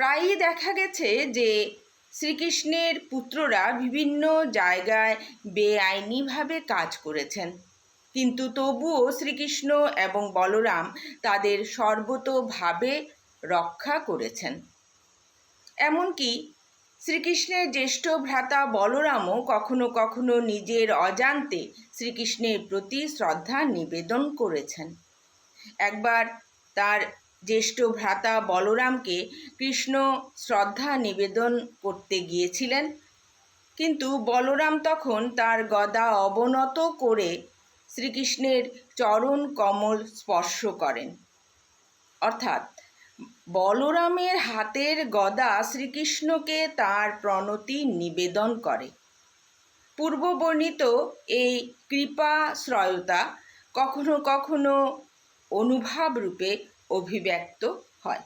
প্রায়ই দেখা গেছে যে শ্রীকৃষ্ণের পুত্ররা বিভিন্ন জায়গায় বেআইনিভাবে কাজ করেছেন। কিন্তু তবুও শ্রীকৃষ্ণ এবং বলরাম তাদের সর্বতোভাবে রক্ষা করেছেন। এমনকি শ্রীকৃষ্ণের জ্যেষ্ঠ ভ্রাতা বলরামও কখনো কখনো নিজের অজান্তে শ্রীকৃষ্ণের প্রতি শ্রদ্ধা নিবেদন করেছেন। একবার তার জ্যেষ্ঠ ভ্রাতা বলরামকে কৃষ্ণ শ্রদ্ধা নিবেদন করতে গিয়েছিলেন। কিন্তু বলরাম তখন তার গদা অবনত করে শ্রীকৃষ্ণের চরণ কমল স্পর্শ করেন। অর্থাৎ বলরামের হাতের গদা শ্রীকৃষ্ণকে তার প্রণতি নিবেদন করে। পূর্ববর্ণিত এই কৃপাশ্রয়তা কখনো কখনো অনুভাব রূপে অভিব্যক্ত হয়।